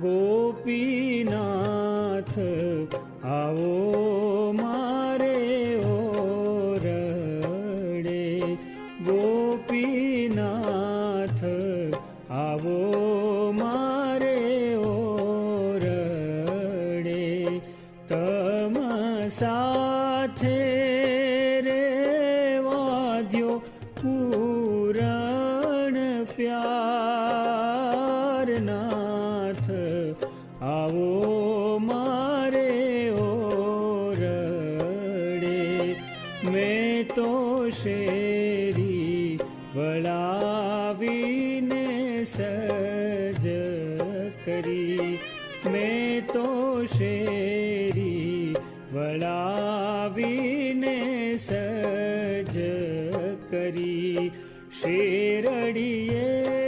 ગોપીનાથ આવો મારે ઓરડે. ગોપીનાથ આવો મારે ઓરડે. તમ સાથે રે વાદ્યો પૂરણ પ્યારનાથ આવો મારે ઓરડે, મેં તો શેરી વળાવીને સજ કરી. મેં તો શેરી વળાવીને સજ કરી. શેરડીએ